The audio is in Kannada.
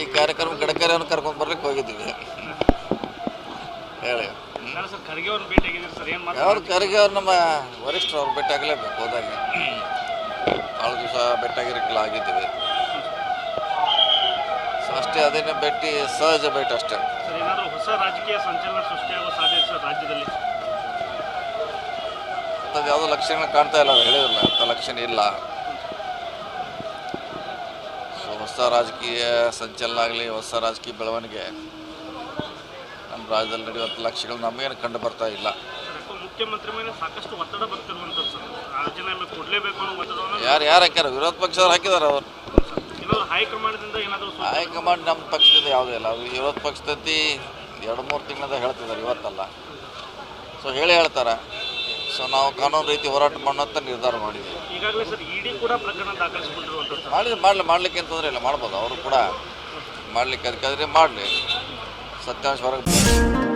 ಈ ಕಾರ್ಯಕ್ರಮ ಗಡಕರಿಯನ್ನು ಕರ್ಕೊಂಡು ಬರ್ಲಿಕ್ಕೆ ಹೋಗಿದ್ದೀವಿ. ಹೇಳಿ. ಅವ್ರು ಖರ್ಗೆ ಅವ್ರು ನಮ್ಮ ವರಿಷ್ಠರು ಅವ್ರು ಭೇಟಿ ಆಗಲೇಬೇಕು ಹೋದಾಗ. ಭಾಳ ದಿವಸ ಭೇಟಿಯಾಗಿರಕ್ಕೆಲ್ಲ ಆಗಿದ್ದೀವಿ. ಸೊ ಅಷ್ಟೇ ಅದೇನೇ ಭೇಟಿ ಸಹಜ ಭೇಟಿ ಅಷ್ಟೇ. ಹೊಸ ರಾಜಕೀಯ ಸಂಚಲನ ಸೃಷ್ಟಿಯಾಗುವ ಸಾಧ್ಯತೆ ರಾಜ್ಯದಲ್ಲಿ? ಅಂಥದ್ದು ಯಾವುದೋ ಲಕ್ಷಣ ಕಾಣ್ತಾ ಇಲ್ಲ ಹೇಳಿದ್ರಲ್ಲ ಅಂತ ಲಕ್ಷಣ ಇಲ್ಲ. ಹೊಸ ರಾಜಕೀಯ ಸಂಚಲನ ಆಗಲಿ ಹೊಸ ರಾಜಕೀಯ ಬೆಳವಣಿಗೆ ನಮ್ಮ ರಾಜ್ಯದಲ್ಲಿ ನಡೆಯುವಂಥ ಲಕ್ಷ್ಯಗಳು ನಮಗೇನು ಕಂಡು ಬರ್ತಾ ಇಲ್ಲ. ಮುಖ್ಯಮಂತ್ರಿ ಮೇಲೆ ಸಾಕಷ್ಟು ಒತ್ತಡ ರಾಜೀನಾಮೆ ಕೊಡಲೇಬೇಕು ಯಾರು ಯಾರು ಹಾಕ್ಯಾರ? ವಿರೋಧ ಪಕ್ಷದವ್ರು ಹಾಕಿದಾರೆ ಅವರು. ಏನಾದರೂ ಹೈಕಮಾಂಡ್ದಿಂದ ಏನಾದರೂ ಸೂಚನೆ ಹೈಕಮಾಂಡ್ ನಮ್ಮ ಪಕ್ಷದಿಂದ ಯಾವುದೂ ಇಲ್ಲ. ಅದು ವಿರೋಧ ಪಕ್ಷದಲ್ಲಿ ಎರಡು ಮೂರು ತಿಂಗಳಿಂದ ಹೇಳ್ತಿದ್ದಾರೆ ಇವತ್ತಲ್ಲ. ಸೊ ಹೇಳಿ ಹೇಳ್ತಾರೆ? ಸೊ ನಾವು ಕಾನೂನು ರೀತಿ ಹೋರಾಟ ಮಾಡೋಂಥ ನಿರ್ಧಾರ ಮಾಡಿದ್ದೀವಿ ಈಗಾಗಲೇ ಸರ್ ಇಡಿ ಕೂಡ ಪ್ರಕರಣ ದಾಖಲಿಸಿಕೊಂಡಿರುವಂಥದ್ದು ಮಾಡಿದ್ರೆ ಮಾಡಲಿ ಮಾಡಲಿಕ್ಕೆ ಅಂತಂದರೆ ತೊಂದರೆ ಇಲ್ಲ ಮಾಡ್ಬೋದು. ಅವರು ಕೂಡ ಮಾಡಲಿಕ್ಕೆ ಅದಕ್ಕಾದ್ರೆ ಮಾಡಲಿ. ಸತ್ಯಾಂಶ ಹೊರಗೆ